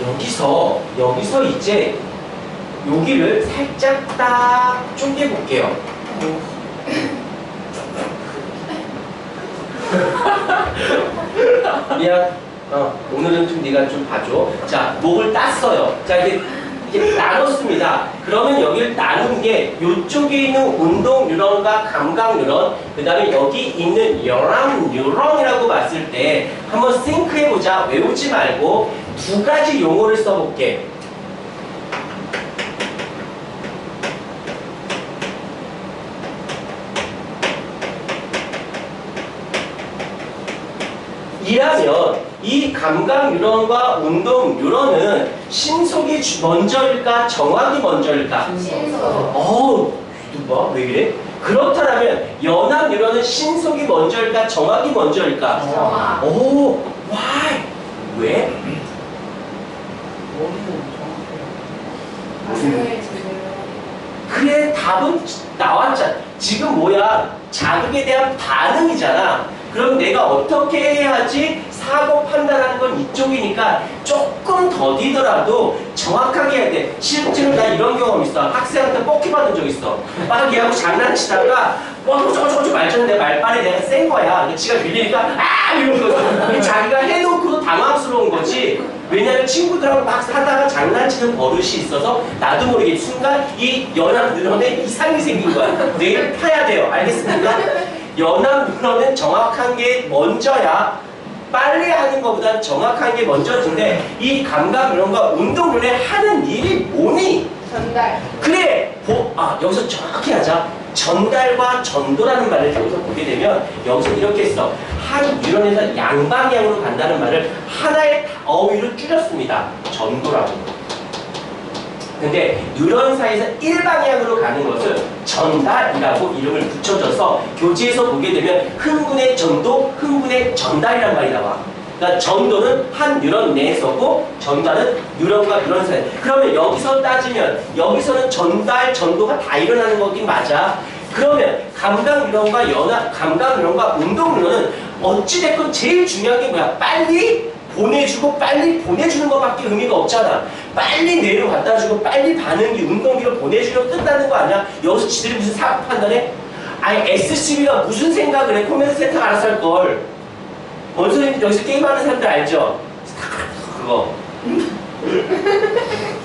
여기서 여기서 이제 여기를 살짝 딱 쪼개 볼게요. 미안. 어, 오늘은 좀 네가 좀 봐줘. 자, 목을 땄어요. 자, 이게 이게 나눴습니다. 그러면 여기를 나눈 게 이쪽에 있는 운동 뉴런과 감각 뉴런, 그 다음에 여기 있는 열암 뉴런이라고 봤을 때 한번 싱크해보자. 외우지 말고 두 가지 용어를 써볼게. 이라면 이 감각 뉴런과 운동 뉴런은 신속이 주- 먼저일까 정확이 먼저일까? 신속. 어우 누가 왜 이래? 그렇다면 연합 뉴런은 신속이 먼저일까 정확이 먼저일까? 정확. 오 why? 왜? 그래 답은 나왔잖아. 지금 뭐야? 자극에 대한 반응이잖아. 그럼 내가 어떻게 해야지 사고 판단하는 건 이쪽이니까 조금 더디더라도 정확하게 해야 돼. 실제로 나 이런 경험 있어. 학생한테 뻑키 받은 적 있어. 막 얘하고 장난치다가 뭐 저저저 말전에 내 말빨에 내가 센 거야. 지가 밀리니까 아 이런 거지. 자기가 해놓고도 당황스러운 거지. 왜냐면 친구들하고 막 사다가 장난치는 버릇이 있어서 나도 모르게 순간 이 연합 누런에 이상이 생긴 거야. 내일 파야 돼요. 알겠습니까? 연합 누런은 정확한 게 먼저야. 빨리 하는 것보단 정확한 게 먼저인데 이 감각 누런과 운동 누런에 하는 일이 뭐니? 전달. 그래! 보, 아, 여기서 정확히 하자. 전달과 전도라는 말을 여기서 보게 되면 여기서 이렇게 써. 한 유런에서 양방향으로 간다는 말을 하나의 어휘로 줄였습니다. 전도라고. 근데 뉴런 사이에서 일방향으로 가는 것을 전달이라고 이름을 붙여줘서 교재에서 보게 되면 흥분의 전도, 흥분의 전달이란 말이 나와. 그러니까 전도는 한 뉴런 내에서고 전달은 뉴런과 뉴런 사이. 그러면 여기서 따지면 여기서는 전달, 전도가 다 일어나는 거긴 맞아. 그러면 감각 뉴런과 연합, 감각 뉴런과 운동 뉴런은 어찌됐건 제일 중요한 게 뭐야? 빨리 보내주고 빨리 보내주는 것밖에 의미가 없잖아. 빨리 뇌로 갖다 주고 빨리 반응기, 운동기로 보내주면 끝나는 거 아니야? 여기서 지들이 무슨 사고 판단해? 아니 SCB가 무슨 생각을 해? 코멘트 센터가 알아서 할 걸. 원선생님 여기서 게임하는 사람들 알죠? 그거.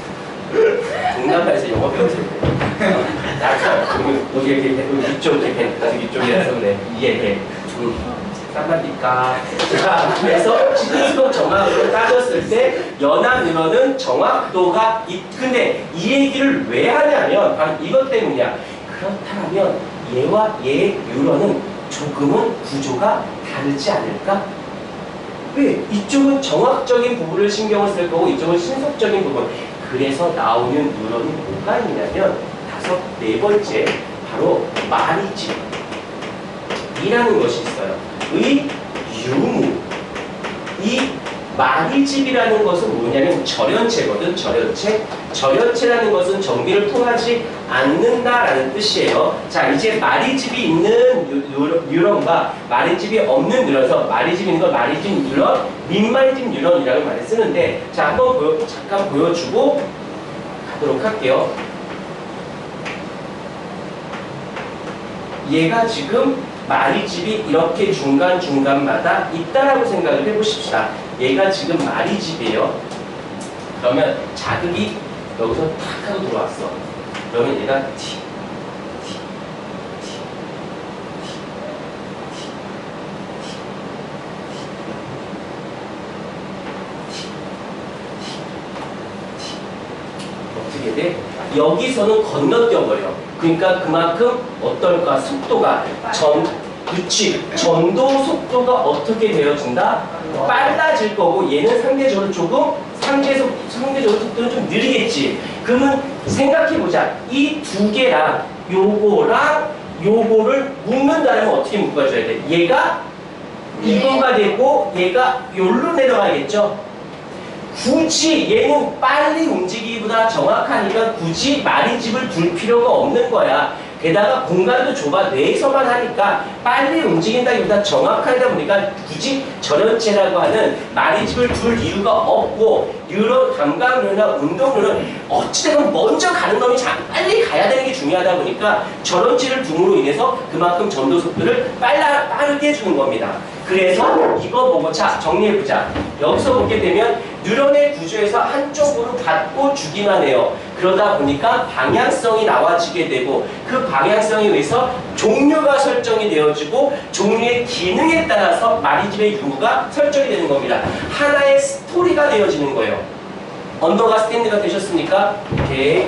동남아에서 영어 배우세요. 약간 여기 이렇게 이쪽 이렇게 아직 이쪽이라서 그래. 이해해. 음. 쌈말니까. 자, 그래서 시대수동 정확으로 따졌을 때 연합 뉴런은 정확도가 있. 근데 이 얘기를 왜 하냐면 바로 이것 때문이야. 그렇다면 얘와 얘의 뉴런은 조금은 구조가 다르지 않을까? 왜? 이쪽은 정확적인 부분을 신경을 쓸 거고 이쪽은 신속적인 부분. 그래서 나오는 뉴런이 뭐가 있냐면 다섯 네 번째 바로 말이지. 이라는 것이 있어요. 의, 유무. 이 마리집이라는 것은 뭐냐면 절연체거든, 절연체. 절연체라는 것은 정비를 통하지 않는다라는 뜻이에요. 자, 이제 마리집이 있는 뉴런과 마리집이 없는 뉴런에서 마리집 있는 걸 마리집 뉴런, 민마리집 뉴런이라고 많이 쓰는데, 자, 한번 보여, 잠깐 보여주고 가도록 할게요. 얘가 지금 마리집이 이렇게 중간중간마다 있다라고 생각을 해보십시다. 얘가 지금 마리집이에요. 그러면 자극이 여기서 탁 하고 들어왔어. 그러면 얘가 티, 티, 티, 티, 티, 티, 티, 티. 어떻게 돼? 여기서는 건너뛰어버려. 그러니까 그만큼 어떨까? 속도가 전, 그치. 전도 속도가 어떻게 되어진다? 빨라질 거고 얘는 상대적으로 조금 상대적, 상대적으로 속도는 좀 느리겠지. 그러면 생각해보자. 이 두 개랑 요거랑 요거를 묶는다면 어떻게 묶어줘야 돼? 얘가 이거가 되고 얘가 요로 내려가겠죠? 굳이 얘는 빨리 움직이기보다 정확하니까 굳이 마리집을 둘 필요가 없는 거야. 게다가 공간도 좁아 뇌에서만 하니까 빨리 움직인다기보다 정확하다 보니까 굳이 전연체라고 하는 말이집을 둘 이유가 없고 뉴런 감각류나 운동류는 어찌되건 먼저 가는 놈이 자, 빨리 가야 되는 게 중요하다 보니까 전원치를 둠으로 인해서 그만큼 전도 속도를 빨라, 빠르게 해주는 겁니다. 그래서 이거 보고 자 정리해보자. 여기서 보게 되면 뉴런의 구조에서 한쪽으로 받고 주기만 해요. 그러다 보니까 방향성이 나와지게 되고 그 방향성에 의해서 종류가 설정이 되어지고 종류의 기능에 따라서 마리집의 유무가 설정이 되는 겁니다. 하나의 스토리가 되어지는 거예요. 언더가 스탠드가 되셨습니까? 오케이.